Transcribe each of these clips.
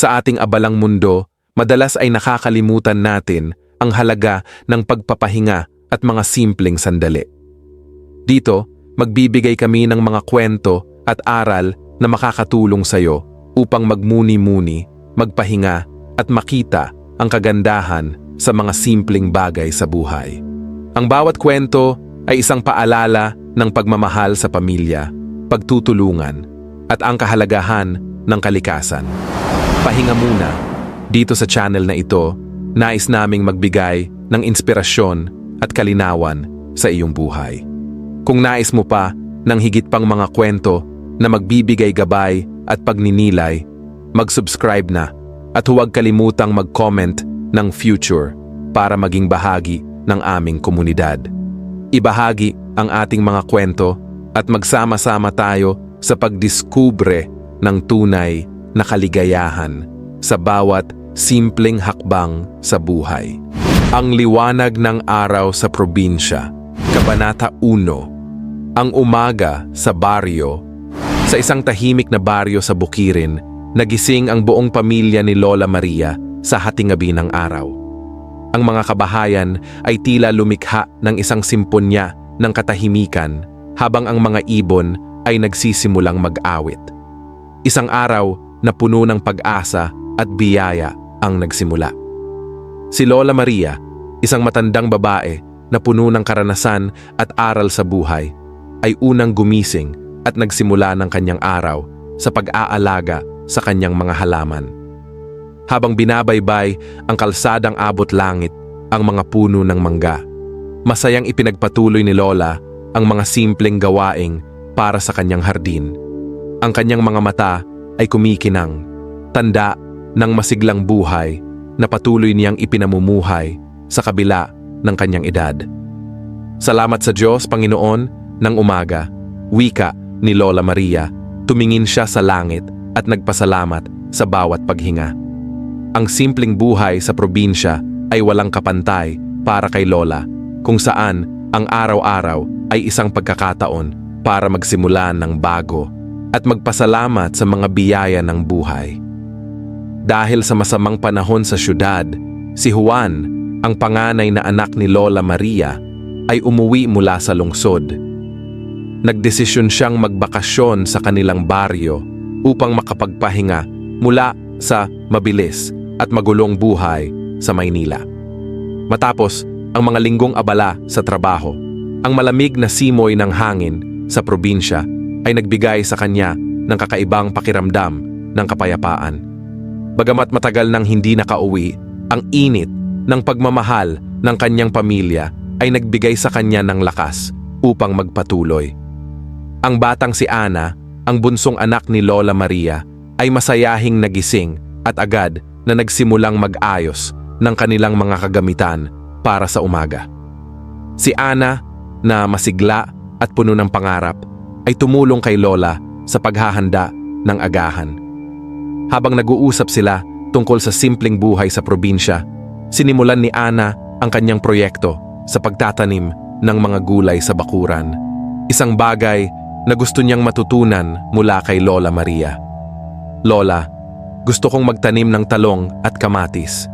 Sa ating abalang mundo, madalas ay nakakalimutan natin ang halaga ng pagpapahinga at mga simpleng sandali. Dito, magbibigay kami ng mga kwento at aral na makakatulong sa iyo upang magmuni-muni, magpahinga at makita ang kagandahan sa mga simpleng bagay sa buhay. Ang bawat kwento ay isang paalala ng pagmamahal sa pamilya, pagtutulungan, at ang kahalagahan ng kalikasan. Pahinga muna. Dito sa channel na ito, nais naming magbigay ng inspirasyon at kalinawan sa iyong buhay. Kung nais mo pa ng higit pang mga kwento na magbibigay gabay at pagninilay, mag-subscribe na at huwag kalimutang mag-comment ng future para maging bahagi ng aming komunidad. Ibahagi ang ating mga kwento at magsama-sama tayo sa pagdiskubre ng tunay na kaligayahan sa bawat simpleng hakbang sa buhay. Ang liwanag ng araw sa probinsya, Kabanata 1. Ang umaga sa baryo. Sa isang tahimik na baryo sa Bukirin, nagising ang buong pamilya ni Lola Maria sa hatingabi ng araw. Ang mga kabahayan ay tila lumikha ng isang simponya ng katahimikan habang ang mga ibon ay nagsisimulang mag-awit. Isang araw na puno ng pag-asa at biyaya ang nagsimula. Si Lola Maria, isang matandang babae na puno ng karanasan at aral sa buhay, ay unang gumising at nagsimula ng kanyang araw sa pag-aalaga sa kanyang mga halaman. Habang binabaybay ang kalsadang abot langit ang mga puno ng mangga, masayang ipinagpatuloy ni Lola ang mga simpleng gawaing para sa kanyang hardin. Ang kanyang mga mata ay kumikinang, tanda ng masiglang buhay na patuloy niyang ipinamumuhay sa kabila ng kanyang edad. Salamat sa Diyos, Panginoon, ng umaga, wika ni Lola Maria, tumingin siya sa langit at nagpasalamat sa bawat paghinga. Ang simpleng buhay sa probinsya ay walang kapantay para kay Lola, kung saan ang araw-araw ay isang pagkakataon para magsimula ng bago at magpasalamat sa mga biyaya ng buhay. Dahil sa masamang panahon sa syudad, si Juan, ang panganay na anak ni Lola Maria, ay umuwi mula sa lungsod. Nagdesisyon siyang magbakasyon sa kanilang baryo upang makapagpahinga mula sa mabilis at magulong buhay sa Maynila. Matapos ang mga linggong abala sa trabaho, ang malamig na simoy ng hangin sa probinsya ay nagbigay sa kanya ng kakaibang pakiramdam ng kapayapaan. Bagamat matagal nang hindi nakauwi, ang init ng pagmamahal ng kanyang pamilya ay nagbigay sa kanya ng lakas upang magpatuloy. Ang batang si Ana, ang bunsong anak ni Lola Maria, ay masayahing nagising at agad na nagsimulang mag-ayos ng kanilang mga kagamitan para sa umaga. Si Ana, na masigla at puno ng pangarap, ay tumulong kay Lola sa paghahanda ng agahan. Habang nag-uusap sila tungkol sa simpleng buhay sa probinsya, sinimulan ni Ana ang kanyang proyekto sa pagtatanim ng mga gulay sa bakuran. Isang bagay na gusto niyang matutunan mula kay Lola Maria. Lola, gusto kong magtanim ng talong at kamatis.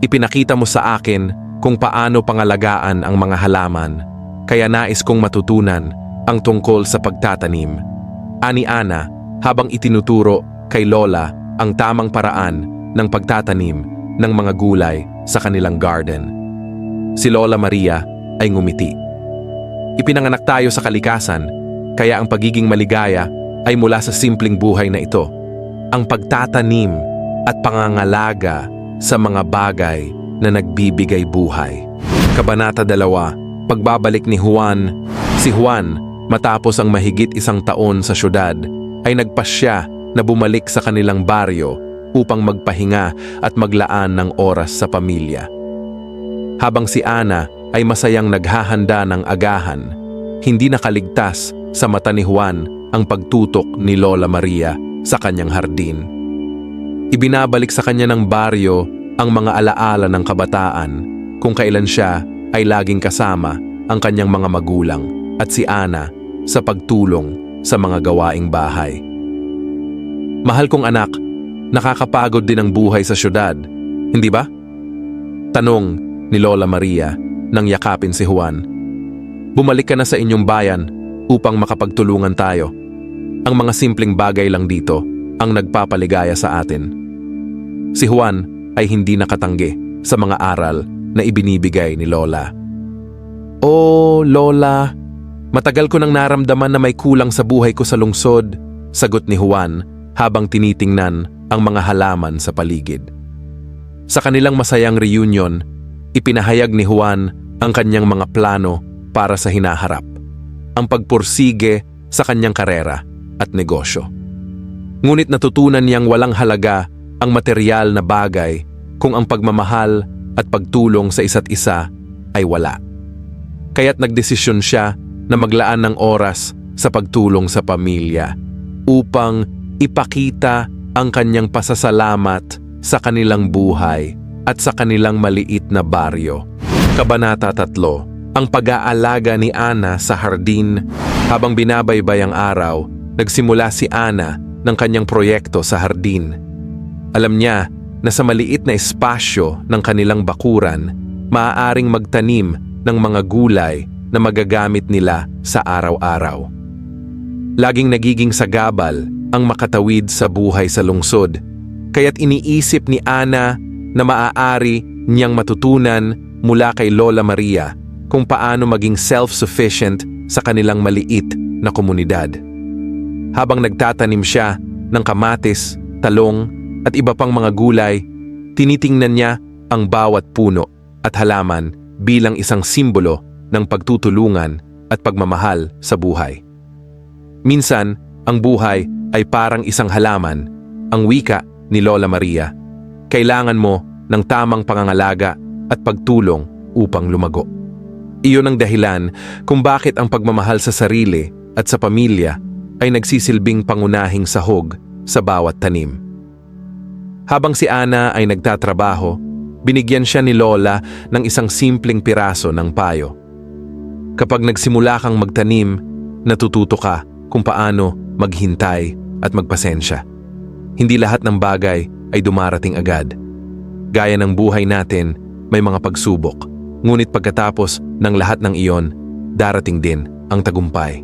Ipinakita mo sa akin kung paano pangalagaan ang mga halaman, kaya nais kong matutunan ang tungkol sa pagtatanim. Ani Ana, habang itinuturo kay Lola ang tamang paraan ng pagtatanim ng mga gulay sa kanilang garden. Si Lola Maria ay ngumiti. Ipinanganak tayo sa kalikasan, kaya ang pagiging maligaya ay mula sa simpleng buhay na ito. Ang pagtatanim at pangangalaga sa mga bagay na nagbibigay buhay. Kabanata 2, Pagbabalik ni Juan, si Juan matapos ang mahigit isang taon sa syudad ay nagpasya na bumalik sa kanilang baryo upang magpahinga at maglaan ng oras sa pamilya. Habang si Ana ay masayang naghahanda ng agahan, hindi nakaligtas sa mata ni Juan ang pagtutok ni Lola Maria sa kanyang hardin. Ibinabalik sa kanya ng baryo ang mga alaala ng kabataan kung kailan siya ay laging kasama ang kanyang mga magulang at si Ana sa pagtulong sa mga gawaing bahay. Mahal kong anak, Nakakapagod din ang buhay sa syudad, hindi ba? Tanong ni Lola Maria nang yakapin si Juan. Bumalik ka na sa inyong bayan upang makapagtulungan tayo. Ang mga simpleng bagay lang dito ang nagpapaligaya sa atin. Si Juan ay hindi nakatanggi sa mga aral na ibinibigay ni Lola. Oh, Lola, matagal ko nang naramdaman na may kulang sa buhay ko sa lungsod, sagot ni Juan habang tinitingnan ang mga halaman sa paligid. Sa kanilang masayang reunion, ipinahayag ni Juan ang kanyang mga plano para sa hinaharap, ang pagpursige sa kanyang karera at negosyo. Ngunit natutunan niyang walang halaga ang material na bagay kung ang pagmamahal at pagtulong sa isa't isa ay wala. Kaya't nagdesisyon siya na maglaan ng oras sa pagtulong sa pamilya upang ipakita ang kanyang pasasalamat sa kanilang buhay at sa kanilang maliit na baryo. Kabanata 3 Ang pag-aalaga ni Ana sa hardin habang binabaybay ang araw, nagsimula si Ana ng kanyang proyekto sa hardin. Alam niya na sa maliit na espasyo ng kanilang bakuran, maaaring magtanim ng mga gulay na magagamit nila sa araw-araw. Laging nagiging sagabal ang makatawid sa buhay sa lungsod, kaya't iniisip ni Ana na maaari niyang matutunan mula kay Lola Maria kung paano maging self-sufficient sa kanilang maliit na komunidad. Habang nagtatanim siya ng kamatis, talong at iba pang mga gulay, tinitingnan niya ang bawat puno at halaman bilang isang simbolo ng pagtutulungan at pagmamahal sa buhay. Minsan, ang buhay ay parang isang halaman, ang wika ni Lola Maria. Kailangan mo ng tamang pangangalaga at pagtulong upang lumago. Iyon ang dahilan kung bakit ang pagmamahal sa sarili at sa pamilya ay nagsisilbing pangunahing sahog sa bawat tanim. Habang si Ana ay nagtatrabaho, binigyan siya ni Lola ng isang simpleng piraso ng payo. Kapag nagsimula kang magtanim, natututo ka kung paano maghintay at magpasensya. Hindi lahat ng bagay ay dumarating agad. Gaya ng buhay natin, may mga pagsubok. Ngunit pagkatapos ng lahat ng iyon, darating din ang tagumpay.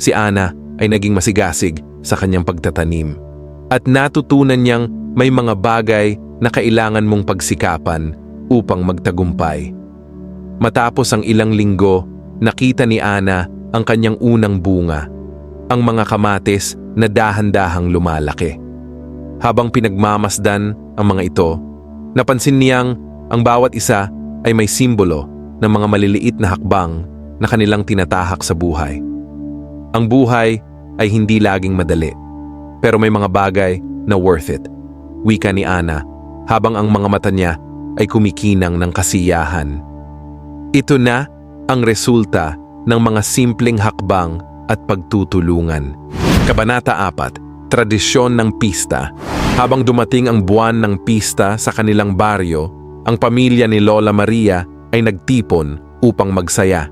Si Ana ay naging masigasig sa kanyang pagtatanim at natutunan niyang may mga bagay na kailangan mong pagsikapan upang magtagumpay. Matapos ang ilang linggo, nakita ni Ana ang kanyang unang bunga, ang mga kamatis na dahan-dahang lumalaki. Habang pinagmamasdan ang mga ito, napansin niyang ang bawat isa ay may simbolo ng mga maliliit na hakbang na kanilang tinatahak sa buhay. Ang buhay ay hindi laging madali, pero may mga bagay na worth it, wika ni Ana habang ang mga mata niya ay kumikinang ng kasiyahan. Ito na ang resulta ng mga simpleng hakbang at pagtutulungan. Kabanata 4, Tradisyon ng Pista. Habang dumating ang buwan ng pista sa kanilang baryo, ang pamilya ni Lola Maria ay nagtipon upang magsaya.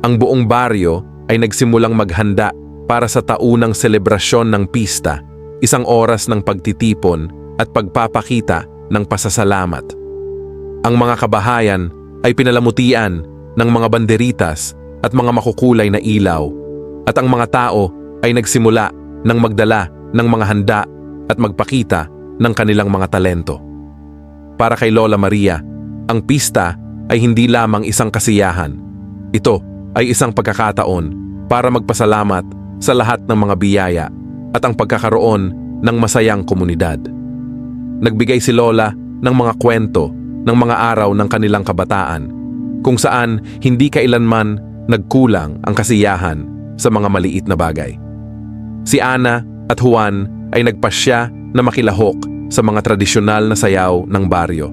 Ang buong baryo ay nagsimulang maghanda para sa taunang selebrasyon ng pista, isang oras ng pagtitipon at pagpapakita ng pasasalamat. Ang mga kabahayan ay pinalamutian ng mga banderitas at mga makukulay na ilaw at ang mga tao ay nagsimula ng magdala ng mga handa at magpakita ng kanilang mga talento. Para kay Lola Maria, ang pista ay hindi lamang isang kasiyahan. Ito ay isang pagkakataon para magpasalamat sa lahat ng mga biyaya at ang pagkakaroon ng masayang komunidad. Nagbigay si Lola ng mga kwento ng mga araw ng kanilang kabataan kung saan hindi kailanman nagkulang ang kasiyahan sa mga maliit na bagay. Si Ana at Juan ay nagpasya na makilahok sa mga tradisyonal na sayaw ng baryo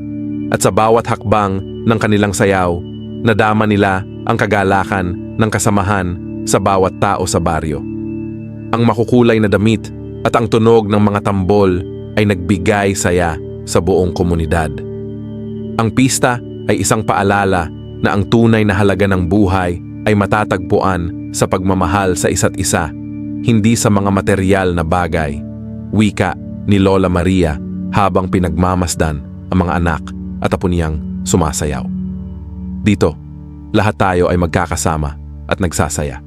at sa bawat hakbang ng kanilang sayaw, nadama nila ang kagalakan ng kasamahan sa bawat tao sa baryo. Ang makukulay na damit at ang tunog ng mga tambol ay nagbigay saya sa buong komunidad. Ang pista ay isang paalala na ang tunay na halaga ng buhay ay matatagpuan sa pagmamahal sa isa't isa, hindi sa mga material na bagay. Wika ni Lola Maria habang pinagmamasdan ang mga anak at apo niyang sumasayaw. Dito, lahat tayo ay magkakasama at nagsasaya.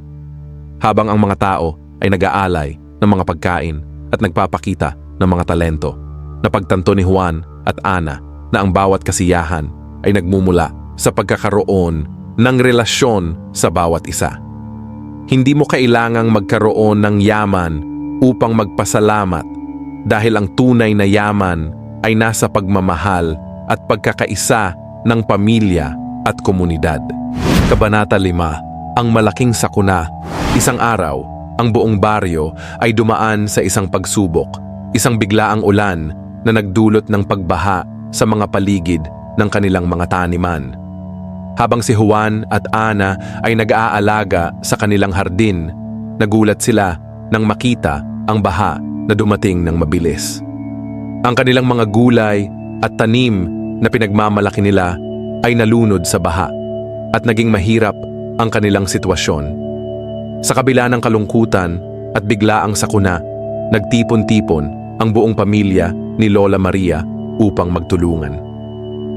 Habang ang mga tao ay nag-aalay ng mga pagkain at nagpapakita ng mga talento, napagtanto ni Juan at Ana na ang bawat kasiyahan ay nagmumula sa pagkakaroon ng relasyon sa bawat isa. Hindi mo kailangang magkaroon ng yaman upang magpasalamat dahil ang tunay na yaman ay nasa pagmamahal at pagkakaisa ng pamilya at komunidad. Kabanata 5, ang malaking sakuna. Isang araw, ang buong baryo ay dumaan sa isang pagsubok, isang biglaang ulan na nagdulot ng pagbaha sa mga paligid ng kanilang mga taniman. Habang si Juan at Ana ay nag-aalaga sa kanilang hardin, nagulat sila nang makita ang baha na dumating ng mabilis. Ang kanilang mga gulay at tanim na pinagmamalaki nila ay nalunod sa baha at naging mahirap ang kanilang sitwasyon. Sa kabila ng kalungkutan at biglaang sakuna, nagtipon-tipon ang buong pamilya ni Lola Maria upang magtulungan.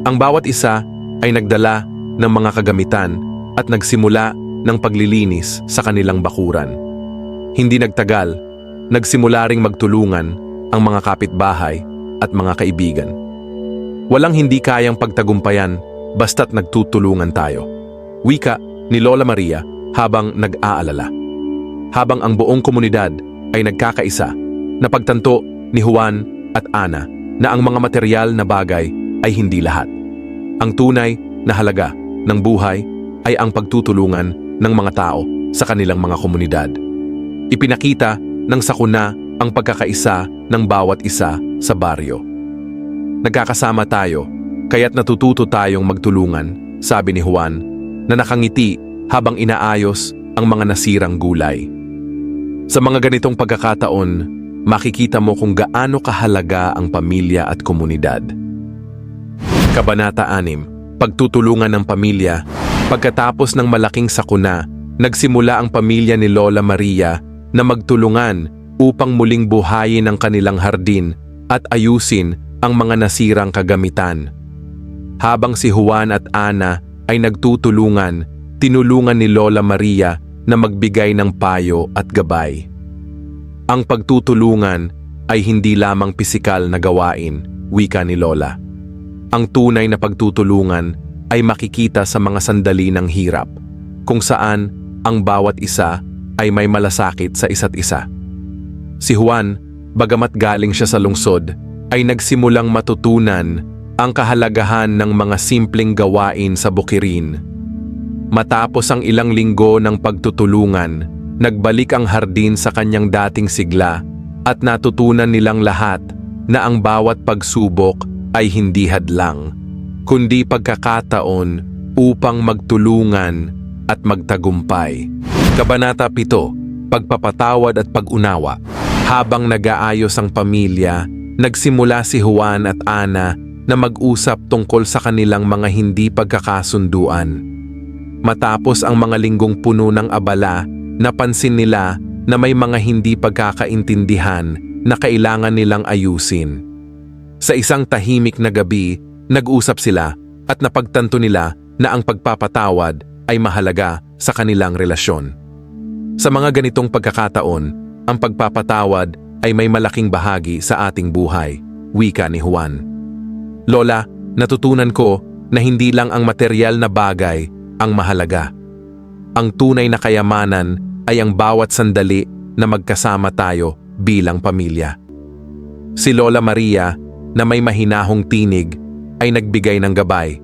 Ang bawat isa ay nagdala ng mga kagamitan at nagsimula ng paglilinis sa kanilang bakuran. Hindi nagtagal, nagsimula ring magtulungan ang mga kapitbahay at mga kaibigan. Walang hindi kayang pagtagumpayan basta't nagtutulungan tayo. Wika ni Lola Maria habang nag-aalala. Habang ang buong komunidad ay nagkakaisa, napagtanto ni Juan at Ana na ang mga material na bagay ay hindi lahat. Ang tunay na halaga ng buhay ay ang pagtutulungan ng mga tao sa kanilang mga komunidad. Ipinakita ng sakuna ang pagkakaisa ng bawat isa sa baryo. Nagkakasama tayo, kaya't natututo tayong magtulungan, sabi ni Juan, na nakangiti habang inaayos ang mga nasirang gulay. Sa mga ganitong pagkakataon, makikita mo kung gaano kahalaga ang pamilya at komunidad. Kabanata 6 Pagtutulungan ng pamilya Pagkatapos ng malaking sakuna, nagsimula ang pamilya ni Lola Maria na magtulungan upang muling buhayin ang kanilang hardin at ayusin ang mga nasirang kagamitan. Habang si Juan at Ana ay nagtutulungan, tinulungan ni Lola Maria na magbigay ng payo at gabay. Ang pagtutulungan ay hindi lamang pisikal na gawain, wika ni Lola. Ang tunay na pagtutulungan ay makikita sa mga sandali ng hirap, kung saan ang bawat isa ay may malasakit sa isa't isa. Si Juan, bagamat galing siya sa lungsod, ay nagsimulang matutunan ang kahalagahan ng mga simpleng gawain sa bukirin. Matapos ang ilang linggo ng pagtutulungan, nagbalik ang hardin sa kanyang dating sigla at natutunan nilang lahat na ang bawat pagsubok ay hindi hadlang, kundi pagkakataon upang magtulungan at magtagumpay. Kabanata 7, Pagpapatawad at Pag-unawa Habang nag-aayos ang pamilya, nagsimula si Juan at Ana na mag-usap tungkol sa kanilang mga hindi pagkakasunduan. Matapos ang mga linggong puno ng abala, napansin nila na may mga hindi pagkakaintindihan na kailangan nilang ayusin. Sa isang tahimik na gabi, nag-usap sila at napagtanto nila na ang pagpapatawad ay mahalaga sa kanilang relasyon. Sa mga ganitong pagkakataon, ang pagpapatawad ay may malaking bahagi sa ating buhay, wika ni Juan. Lola, natutunan ko na hindi lang ang material na bagay ang mahalaga. Ang tunay na kayamanan ay ang bawat sandali na magkasama tayo bilang pamilya. Si Lola Maria na may mahinahong tinig ay nagbigay ng gabay.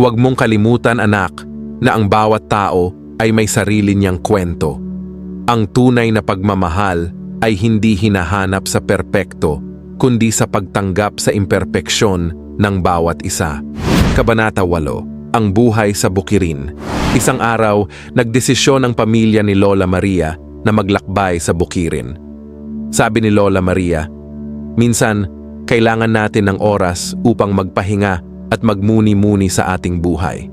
Huwag mong kalimutan anak na ang bawat tao ay may sarili niyang kwento. Ang tunay na pagmamahal ay hindi hinahanap sa perpekto kundi sa pagtanggap sa imperpeksyon ng bawat isa. Kabanata 8 Ang buhay sa bukirin Isang araw, nagdesisyon ang pamilya ni Lola Maria na maglakbay sa bukirin. Sabi ni Lola Maria, Minsan, kailangan natin ng oras upang magpahinga at magmuni-muni sa ating buhay.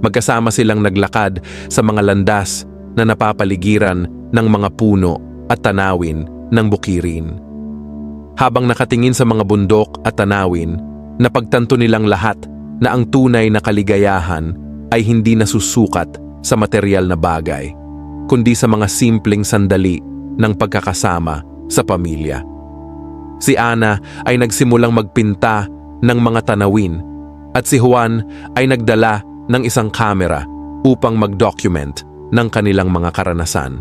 Magkasama silang naglakad sa mga landas na napapaligiran ng mga puno at tanawin ng bukirin. Habang nakatingin sa mga bundok at tanawin, napagtanto nilang lahat na ang tunay na kaligayahan ay hindi nasusukat sa material na bagay, kundi sa mga simpleng sandali ng pagkakasama sa pamilya. Si Ana ay nagsimulang magpinta ng mga tanawin at si Juan ay nagdala ng isang kamera upang mag-document ng kanilang mga karanasan.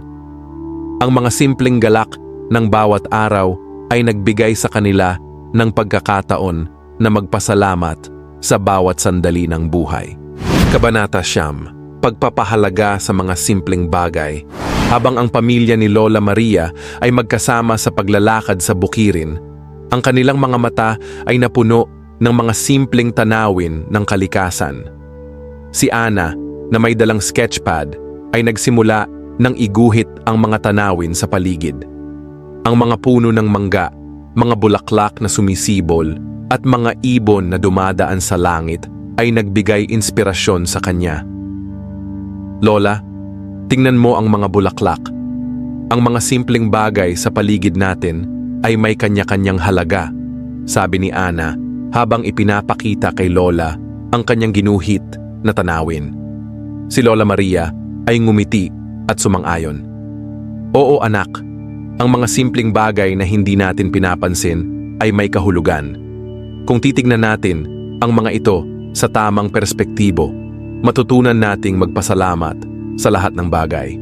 Ang mga simpleng galak ng bawat araw ay nagbigay sa kanila ng pagkakataon na magpasalamat sa bawat sandali ng buhay. Kabanata Siyam, Pagpapahalaga sa mga simpleng bagay. Habang ang pamilya ni Lola Maria ay magkasama sa paglalakad sa bukirin, ang kanilang mga mata ay napuno ng mga simpleng tanawin ng kalikasan. Si Ana, na may dalang sketchpad, ay nagsimula ng iguhit ang mga tanawin sa paligid. Ang mga puno ng mangga, mga bulaklak na sumisibol, at mga ibon na dumadaan sa langit ay nagbigay inspirasyon sa kanya. Lola, tingnan mo ang mga bulaklak. Ang mga simpleng bagay sa paligid natin ay may kanya-kanyang halaga, sabi ni Ana habang ipinapakita kay Lola ang kanyang ginuhit na tanawin. Si Lola Maria ay ngumiti at sumang-ayon. Oo anak, ang mga simpleng bagay na hindi natin pinapansin ay may kahulugan. Kung titignan natin ang mga ito sa tamang perspektibo, matutunan nating magpasalamat sa lahat ng bagay.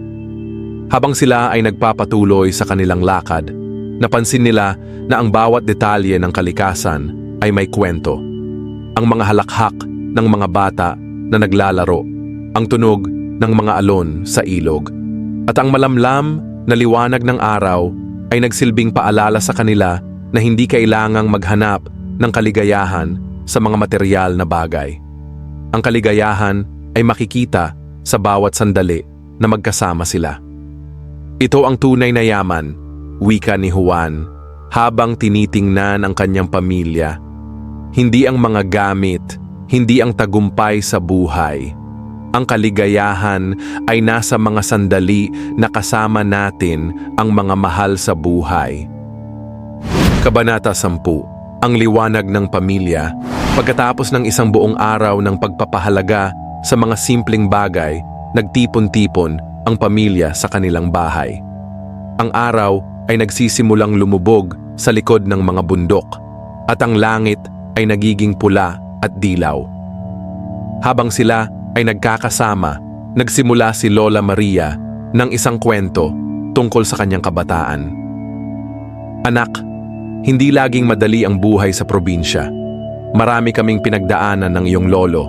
Habang sila ay nagpapatuloy sa kanilang lakad, napansin nila na ang bawat detalye ng kalikasan ay may kwento. Ang mga halakhak ng mga bata na naglalaro, ang tunog ng mga alon sa ilog, at ang malamlam na liwanag ng araw ay nagsilbing paalala sa kanila na hindi kailangang maghanap ng kaligayahan sa mga material na bagay. Ang kaligayahan ay makikita sa bawat sandali na magkasama sila. Ito ang tunay na yaman, wika ni Juan, habang tinitingnan ang kanyang pamilya. Hindi ang mga gamit, hindi ang tagumpay sa buhay. Ang kaligayahan ay nasa mga sandali na kasama natin ang mga mahal sa buhay. Kabanata 10 Ang liwanag ng pamilya Pagkatapos ng isang buong araw ng pagpapahalaga sa mga simpleng bagay, nagtipon-tipon ang pamilya sa kanilang bahay. Ang araw ay nagsisimulang lumubog sa likod ng mga bundok at ang langit ay nagiging pula at dilaw. Habang sila ay nagkakasama, nagsimula si Lola Maria ng isang kwento tungkol sa kanyang kabataan. Anak, hindi laging madali ang buhay sa probinsya. Marami kaming pinagdaanan ng iyong lolo,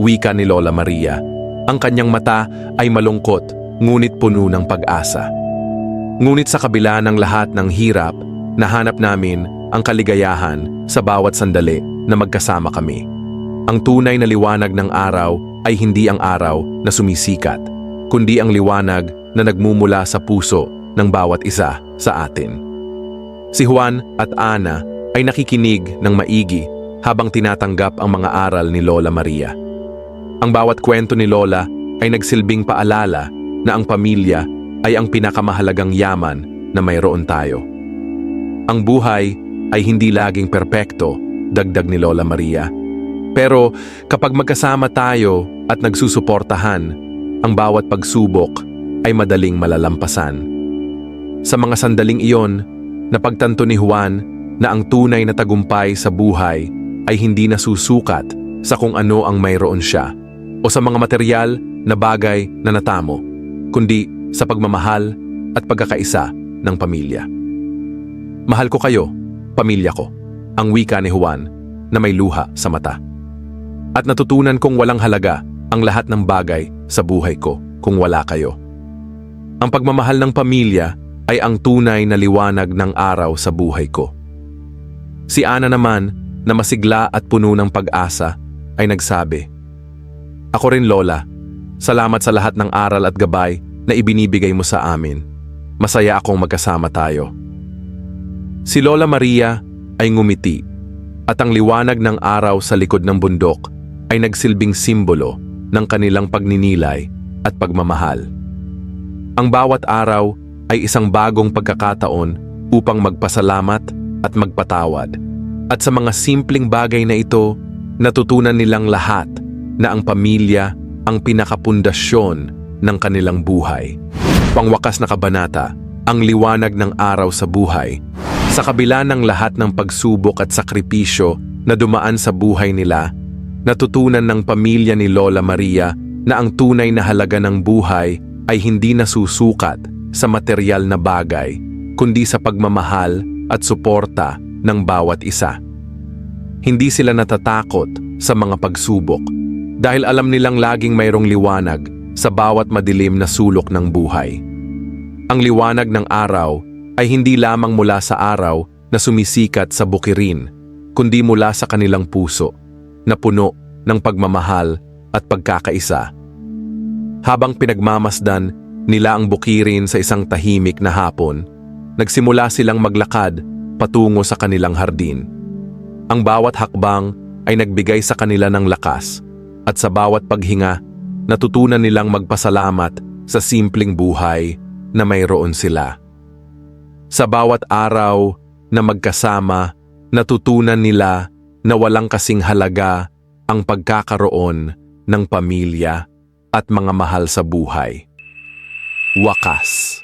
wika ni Lola Maria. Ang kanyang mata ay malungkot, ngunit puno ng pag-asa. Ngunit sa kabila ng lahat ng hirap, nahanap namin ang kaligayahan sa bawat sandali na magkasama kami. Ang tunay na liwanag ng araw ay hindi ang araw na sumisikat, kundi ang liwanag na nagmumula sa puso ng bawat isa sa atin. Si Juan at Ana ay nakikinig ng maigi habang tinatanggap ang mga aral ni Lola Maria. Ang bawat kwento ni Lola ay nagsilbing paalala na ang pamilya ay ang pinakamahalagang yaman na mayroon tayo. Ang buhay ay hindi laging perpekto, dagdag ni Lola Maria. Pero kapag magkasama tayo at nagsusuportahan, ang bawat pagsubok ay madaling malalampasan. Sa mga sandaling iyon, napagtanto ni Juan na ang tunay na tagumpay sa buhay ay hindi nasusukat sa kung ano ang mayroon siya o sa mga material na bagay na natamo, kundi sa pagmamahal at pagkakaisa ng pamilya. Mahal ko kayo, pamilya ko, ang wika ni Juan na may luha sa mata. At natutunan kong walang halaga ang lahat ng bagay sa buhay ko kung wala kayo. Ang pagmamahal ng pamilya ay ang tunay na liwanag ng araw sa buhay ko. Si Ana naman na masigla at puno ng pag-asa ay nagsabi, Ako rin Lola, salamat sa lahat ng aral at gabay na ibinibigay mo sa amin. Masaya akong magkasama tayo. Si Lola Maria ay ngumiti at ang liwanag ng araw sa likod ng bundok ay nagsilbing simbolo ng kanilang pagninilay at pagmamahal. Ang bawat araw ay isang bagong pagkakataon upang magpasalamat at magpatawad. At sa mga simpleng bagay na ito, natutunan nilang lahat na ang pamilya ang pinakapundasyon ng kanilang buhay. Pangwakas na kabanata, ang liwanag ng araw sa buhay. Sa kabila ng lahat ng pagsubok at sakripisyo na dumaan sa buhay nila, natutunan ng pamilya ni Lola Maria na ang tunay na halaga ng buhay ay hindi nasusukat sa material na bagay, kundi sa pagmamahal at suporta ng bawat isa. Hindi sila natatakot sa mga pagsubok dahil alam nilang laging mayroong liwanag sa bawat madilim na sulok ng buhay. Ang liwanag ng araw ay hindi lamang mula sa araw na sumisikat sa bukirin, kundi mula sa kanilang puso, na puno ng pagmamahal at pagkakaisa. Habang pinagmamasdan nila ang bukirin sa isang tahimik na hapon, nagsimula silang maglakad patungo sa kanilang hardin. Ang bawat hakbang ay nagbigay sa kanila ng lakas at sa bawat paghinga, natutunan nilang magpasalamat sa simpleng buhay na mayroon sila. Sa bawat araw na magkasama, natutunan nila na walang kasing halaga ang pagkakaroon ng pamilya at mga mahal sa buhay. Wakas.